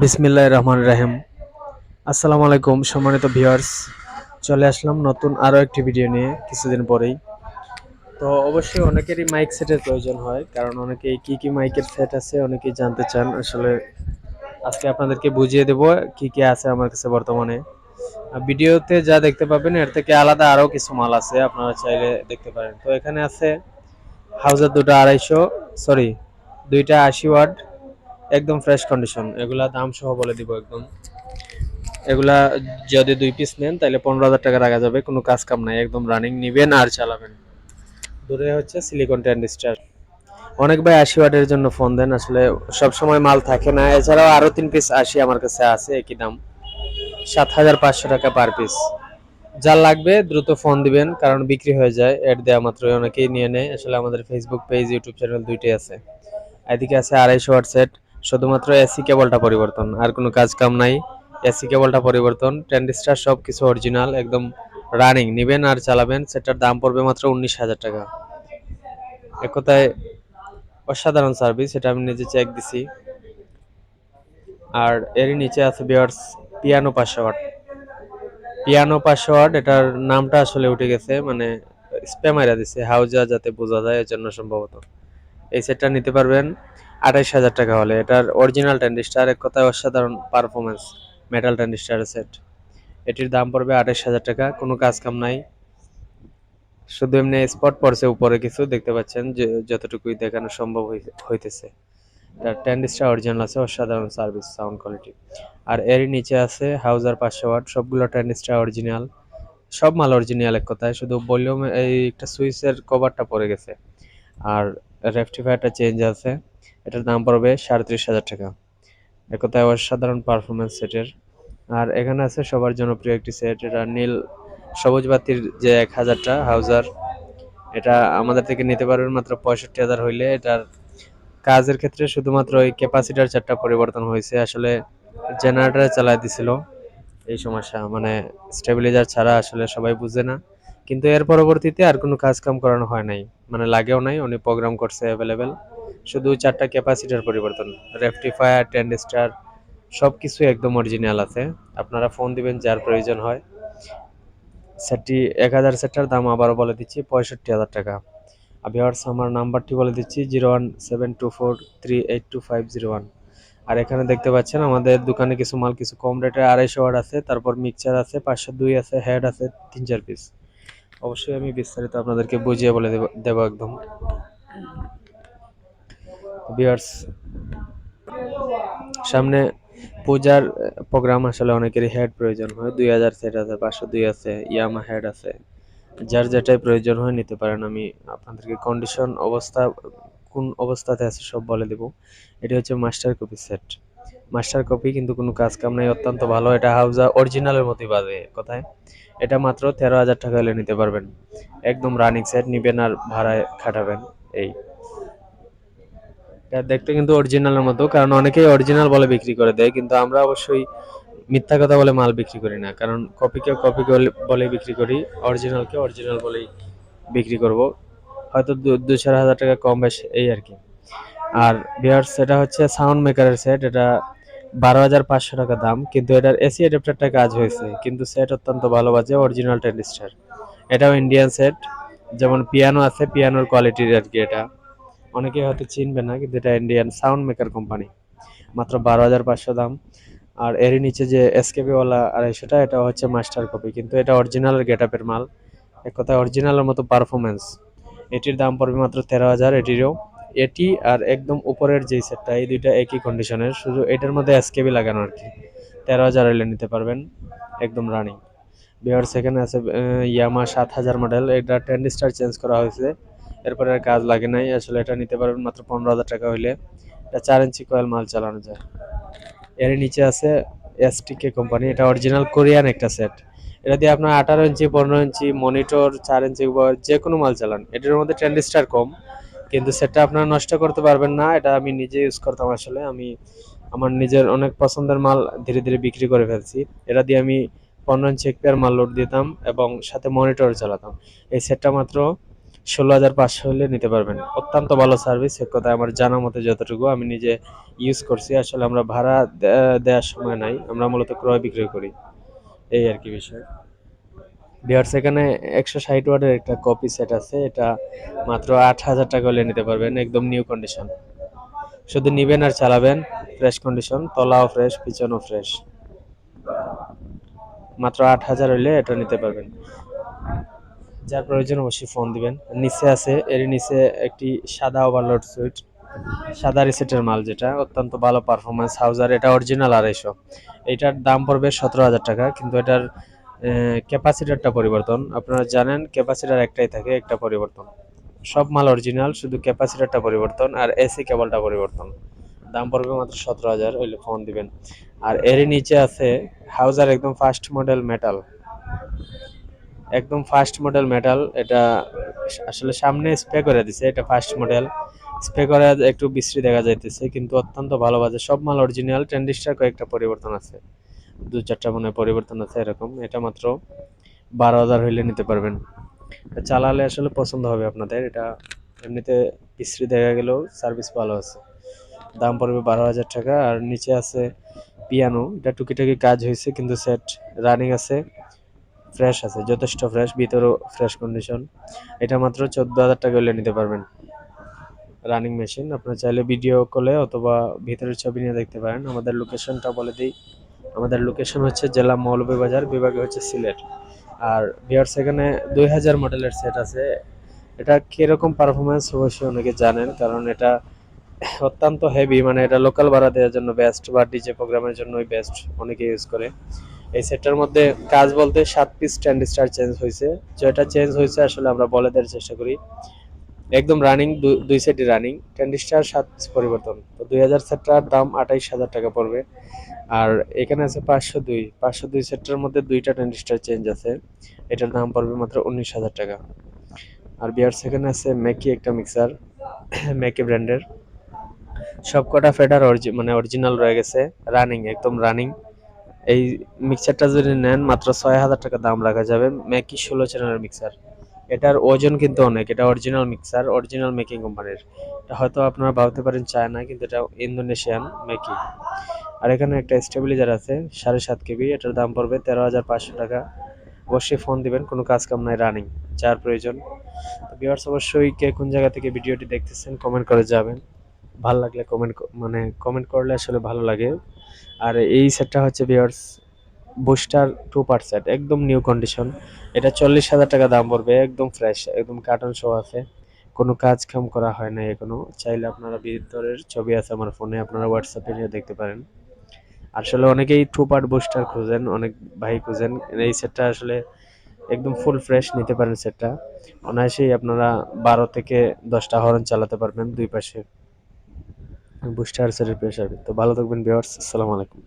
বিসমিল্লাহ রহমান রাহিম। আসসালামু আলাইকুম সম্মানিত ভিউয়ার্স। চলে আসলাম নতুন আরও একটি ভিডিও নিয়ে কিছুদিন পরেই। তো অবশ্যই অনেকেরই মাইক সেটের প্রয়োজন হয়, কারণ অনেকেই কি কি মাইকের সেট আছে অনেকেই জানতে চান। আসলে আজকে আপনাদেরকে বুঝিয়ে দেব কি কি আছে আমার কাছে বর্তমানে। ভিডিওতে যা দেখতে পাবেন, এর থেকে আলাদা আরও কিছু মাল আছে, আপনারা চাইলে দেখতে পারেন। তো এখানে আছে হাউজার দুটো আড়াইশো সরি দুইটা আশি ওয়াট একদম ফ্রেশ কন্ডিশন এগুলা দাম সহ বলে দিব একদম। এগুলা যদি দুই পিস নেন, তাহলে পনেরো হাজার টাকা রাখা যাবে, কোনো কাজ কাম নাই, একদম রানিং নিবেন আর চালাবেন। দূরে হচ্ছে সিলিকন ট্যান্ডিস্টার অনেক ভাই আশি ওয়াটের জন্য ফোন দেন, আসলে সব সময় মাল থাকে না। এছাড়াও আরও তিন পিস আশি আমার কাছে আছে, একই দাম। সাত হাজার পাঁচশো টাকা পার পিস যা লাগবে দ্রুত ফোন দিবেন, কারণ বিক্রি হয়ে যায় অ্যাড দেওয়া মাত্রই অনেকেই নিয়ে নেয়। আসলে আমাদের ফেসবুক পেজ ইউটিউব চ্যানেল দুইটাই আছে। এদিকে আছে আড়াইশো ওয়াট সেট শুধুমাত্র এসি কেবলটা পরিবর্তন, আর কোনো কাজ কাম নাই। এসি কেবলটা পরিবর্তন, ট্যান্ডিস্টার সব কিছু অরিজিনাল একদম রানিং নিবেন আর চালাবেন, সেটার দাম পড়বে মাত্র উনিশ হাজার টাকা। এক কথায় অসাধারণ সার্ভিস এটা আমি নিজে চেক দিছি। আর এরই নিচে আছে viewers piano password piano watt এটার নামটা আসলে উঠে গেছে মানে স্প্যামাইরা দিছে, হাউজা যাতে বোঝা যায় এর জন্য সম্ভবত। এই সেটটা নিতে পারবেন। আঠাইশ হাজার টাকা হলে। এটার অরিজিনাল ট্যান্ডিস্টার এক কথায় অসাধারণ পারফরমেন্স মেটাল ট্যান্ডিস্টারের সেট এটির দাম পড়বে আঠাইশ হাজার টাকা, কোনো কাজ কাম নাই। শুধু এমনি স্পট পড়ছে উপরে কিছু, দেখতে পাচ্ছেন যে, যতটুকুই দেখানো সম্ভব হইতেছে। তার ট্যান্ডিস্টার অরিজিনাল আছে, অসাধারণ সার্ভিস সাউন্ড কোয়ালিটি আর এরই নিচে আছে হাউজার পাঁচশো ওয়াট, সবগুলো ট্যান্ডিস্টার অরিজিনাল সব মাল অরিজিনাল এক কথায়, শুধু ভলিউম এই একটা সুইচের কভারটা পড়ে গেছে। আর রেফটিফায়ারটা চেঞ্জ আছে। এটার দাম পড়বে সাড়ত্রিশ হাজার টাকা। এক কথায় অসাধারণ পারফরমেন্স সেটের আর এখানে আছে সবার জনপ্রিয় একটি সেট এটা নীল সবুজ বাতির যে এক হাজারটা হাউজার। এটা আমাদের থেকে নিতে পারবেন মাত্র পঁয়ষট্টি হাজার হইলে। এটার কাজের ক্ষেত্রে শুধুমাত্র ওই ক্যাপাসিটার চারটা পরিবর্তন হয়েছে। আসলে জেনারেটার চালাই দিছিল। এই সমস্যা মানে স্টেবিলাইজার ছাড়া আসলে সবাই বুঝে না। কিন্তু এর পরবর্তীতে আর কোনো কাজ কাম করানো হয় নাই। মানে লাগেও নাই, উনি প্রোগ্রাম করছে অ্যাভেলেবেল শুধু চারটা ক্যাপাসিটার পরিবর্তন রেফটিফায়ার ট্যান্ডিস্টার সব কিছু একদম অরিজিনাল আছে। আপনারা ফোন দিবেন, যার প্রয়োজন হয়। সেটটি এক হাজার সেটটার দাম আবারও বলে দিচ্ছি, পঁয়ষট্টি হাজার টাকা। ভিওয়ার্স আমার নাম্বারটি বলে দিচ্ছি, zero one seven two four three eight two five zero one. আর এখানে দেখতে পাচ্ছেন, আমাদের দোকানে কিছু মাল, কিছু কম রেটে আড়াইশো ওয়াট আছে, তারপর মিক্সচার আছে, পাঁচশো দুই আছে হেড আছে, তিন চার পিস অবশ্যই আমি বিস্তারিত আপনাদেরকে বুঝিয়ে বলে দেব দেবো একদম। ভিউয়ার্স সামনে পূজার প্রোগ্রাম আসলে অনেকেরই হেড প্রয়োজন হয়। দুই হাজার সেট আছে, পাঁচশো দুই আছে, ইয়ামা হেড আছে। যার যেটাই প্রয়োজন হয় নিতে পারেন। আমি আপনাদেরকে কন্ডিশন অবস্থা, কোন অবস্থাতে আছে সব বলে দেব। এটি হচ্ছে master copy set master copy কিন্তু কোনো কাজ কাম নাই, অত্যন্ত ভালো। এটা হাউজা অরিজিনালের মতোই বাজে কোথায়। এটা মাত্র তেরো হাজার টাকা হলে নিতে পারবেন। একদম রানিং সেট নিবেন আর ভাড়ায় খাটাবেন। এই। দেখতে কিন্তু অরিজিনালের মতো, কারণ অনেকেই অরিজিনাল বলে বিক্রি করে দেয়, কিন্তু আমরা অবশ্যই মিথ্যা কথা বলে মাল বিক্রি করি না, কারণ কপিকে কপি বলে বিক্রি করি অরিজিনালকে অরিজিনাল বলেই বিক্রি করব। হয়তো দু চার হাজার টাকা কম বেশ, এই আর কি। আর বিয়ার সেটা হচ্ছে সাউন্ড মেকারের সেট এটা বারো হাজার পাঁচশো টাকা দাম, কিন্তু এটার এসি অ্যাডাপ্টারটা কাজ হয়েছে, কিন্তু সেট অত্যন্ত ভালো বাজে অরিজিনাল ট্যান্ডিস্টার এটাও ইন্ডিয়ান সেট যেমন পিয়ানো আছে পিয়ানোর কোয়ালিটির আর কি এটা। অনেকে হয়তো চিনবে না, কিন্তু এটা ইন্ডিয়ান সাউন্ড মেকার কোম্পানি মাত্র বারো হাজার পাঁচশো দাম। আর এরই নিচে যে এসকেপিওয়ালা আড়াইশোটা, এটা হচ্ছে মাস্টার কপি কিন্তু এটা অরিজিনালের গেট আপের মাল। এক কথায় অরিজিনালের মতো পারফরমেন্স এটির দাম পড়বে মাত্র তেরো হাজার, এটিরও। এটি আর একদম উপরের যেই সেটটা এই দুইটা একই কন্ডিশনের শুধু এটার মধ্যে এসকেবি লাগানো আর কি। তেরো হাজার এলে নিতে পারবেন, একদম রানিং বিহার সেখানে আছে ইয়ামা সাত হাজার মডেল এটা টেন স্টার চেঞ্জ করা হয়েছে। এরপরে আর কাজ লাগে নাই। আসলে এটা নিতে পারবেন মাত্র পনেরো হাজার টাকা হইলে। এটা চার ইঞ্চি কয়েল মাল চালানো যায়। এর নিচে আছে এসটিকে কোম্পানি এটা অরিজিনাল কোরিয়ান একটা সেট এটা দিয়ে আপনার আঠারো ইঞ্চি, পনেরো ইঞ্চি মনিটর চার ইঞ্চি যে কোনো মাল চালান। এটার মধ্যে ট্যান্ডিস্টার কম, কিন্তু সেটটা আপনারা নষ্ট করতে পারবেন না। এটা আমি নিজে ইউজ করতাম আসলে। আমি আমার নিজের অনেক পছন্দের মাল ধীরে ধীরে বিক্রি করে ফেলছি। এটা দিয়ে আমি পনেরো ইঞ্চি এক মাল লোড দিতাম এবং সাথে মনিটর চালাতাম। এই সেটটা মাত্র ষোলো হাজার পাঁচশো হলে নিতে পারবেন। অত্যন্ত ভালো সার্ভিস এক কথা আমার জানা মতে যতটুকু। আমি নিজে ইউজ করছি, আসলে আমরা ভাড়া দেওয়ার সময় নাই। আমরা মূলত ক্রয় বিক্রয় করি। এই আর কি বিষয়। বিহার্স এখানে একশো ষাট ওয়াটের একটা কপি সেট আছে। এটা মাত্র আট হাজার টাকা হলে নিতে পারবেন, একদম নিউ কন্ডিশন শুধু নিবেন আর চালাবেন ফ্রেশ কন্ডিশন তলাও ফ্রেশ পিছনও ফ্রেশ মাত্র আট হাজার হইলে এটা নিতে পারবেন। যার প্রয়োজন অবশ্যই ফোন দিবেন। নিচে আছে, এর নিচে একটি সাদা ওভারলোড সুইট সাদা রিসেটের মাল যেটা, অত্যন্ত ভালো পারফরমেন্স হাউজার এটা অরিজিনাল আড়াইশো। এটার দাম পড়বে সতেরো হাজার টাকা, কিন্তু এটার ক্যাপাসিটারটা পরিবর্তন। আপনারা জানেন ক্যাপাসিটার একটাই থাকে, একটা পরিবর্তন। সব মাল অরিজিনাল শুধু ক্যাপাসিটারটা পরিবর্তন আর এসি কেবলটা পরিবর্তন। দাম পড়বে মাত্র সতেরো হাজার, হইলে ফোন দিবেন। আর এরই নিচে আছে হাউজার একদম ফার্স্ট মডেল মেটাল একদম ফার্স্ট মডেল মেটাল এটা আসলে সামনে স্প্রে করে দিছে, এটা ফার্স্ট মডেল স্প্রে করে একটু বিশ্রী দেখা যাইতেছে, কিন্তু অত্যন্ত ভালো বাজে। সব মাল অরিজিনাল ট্রেন্ডিস্টার কয়েকটা পরিবর্তন আছে। দু চারটা মনে পরিবর্তন আছে এরকম, এটা মাত্র বারো হাজার হইলে নিতে পারবেন। চালালে আসলে পছন্দ হবে আপনাদের, এটা এমনিতে বিশ্রী দেখা গেলেও সার্ভিস ভালো আছে। দাম পড়বে বারো হাজার টাকা, আর নিচে আছে পিয়ানো এটা টুকিটাকি কাজ হয়েছে কিন্তু সেট রানিং আছে। ফ্রেশ আছে, যথেষ্ট ফ্রেশ ভিতরেও ফ্রেশ কন্ডিশন এটা মাত্র চোদ্দ হাজার টাকা হলে নিতে পারবেন। রানিং মেশিন আপনার চাইলে ভিডিও কলে অথবা ভিতরের ছবি নিয়ে দেখতে পারেন। আমাদের লোকেশনটা বলে দিই। আমাদের লোকেশন হচ্ছে জেলা মৌলভীবাজার বিভাগে হচ্ছে সিলেট। আর বিয়ার সেখানে দুই হাজার মডেলের সেট আছে। এটা কীরকম পারফরমেন্স অবশ্যই অনেকে জানেন, কারণ এটা অত্যন্ত হেভি মানে এটা লোকাল ভাড়া দেওয়ার জন্য বেস্ট বা ডিজে প্রোগ্রামের জন্যই বেস্ট অনেকে ইউজ করে। এই সেটটার মধ্যে কাজ বলতে সাত পিস স্ট্যান্ড স্টার চেঞ্জ হয়েছে। যেটা চেঞ্জ হয়েছে আসলে আমরা বলে দেওয়ার চেষ্টা করি। একদম রানিং দুই সেটই রানিং টেন স্টার সাত পিস পরিবর্তন। তো দুই হাজার সেটটার দাম আঠাইশ হাজার টাকা পড়বে। আর এখানে আছে পাঁচশো দুই। পাঁচশো দুই সেটটার মধ্যে দুইটা টেন স্টার চেঞ্জ আছে। এটার দাম পড়বে মাত্র উনিশ হাজার টাকা। আর বিয়ার সেখানে আছে ম্যাকি একটা মিক্সার ম্যাকি ব্র্যান্ডের সবকটা ফেডার মানে অরিজিনাল রয়ে গেছে। রানিং একদম রানিং এই মিক্সারটা যদি নেন, মাত্র ছয় হাজার টাকা দাম রাখা যাবে। ম্যাকি ষোলো চ্যানেলের মিক্সার এটার ওজন কিন্তু অনেক। এটা অরিজিনাল মিক্সার অরিজিনাল মেকিং কোম্পানির এটা হয়তো আপনারা ভাবতে পারেন চায়না কিন্তু এটা ইন্দোনেশিয়ান মেকি আর এখানে একটা স্টেবিলাইজার আছে, সাড়ে সাত কেবি। এটার দাম পড়বে তেরো হাজার পাঁচশো টাকা। অবশ্যই ফোন দিবেন, কোনো কাজ কাম নাই রানিং যার প্রয়োজন। ভিউয়ার্স অবশ্যই কে কোন জায়গা থেকে ভিডিওটি দেখতেছেন কমেন্ট করে যাবেন ভালো লাগলে কমেন্ট মানে কমেন্ট করলে আসলে ভালো লাগে। আর এই সেটটা হচ্ছে viewers booster two part set একদম নিউ কন্ডিশন এটা চল্লিশ হাজার টাকা দাম পড়বে, একদম ফ্রেশ একদম কার্টন শো আছে। কোনো কাজ কাম করা হয় না এখনও। চাইলে আপনারা ভিতরের ছবি আছে আমার ফোনে আপনারা হোয়াটসঅ্যাপে নিয়ে দেখতে পারেন। আসলে অনেকেই টু পার্ট বুস্টার খুঁজেন, অনেক ভাই খুঁজেন। এই সেটটা আসলে একদম ফুল ফ্রেশ নিতে পারেন সেটটা অনায়াসেই আপনারা বারো থেকে দশটা হরন চালাতে পারবেন দুই পাশে। বুস্টার সেটের প্রেসার তো ভালো থাকবেন ভিউয়ার্স আসসালামু আলাইকুম।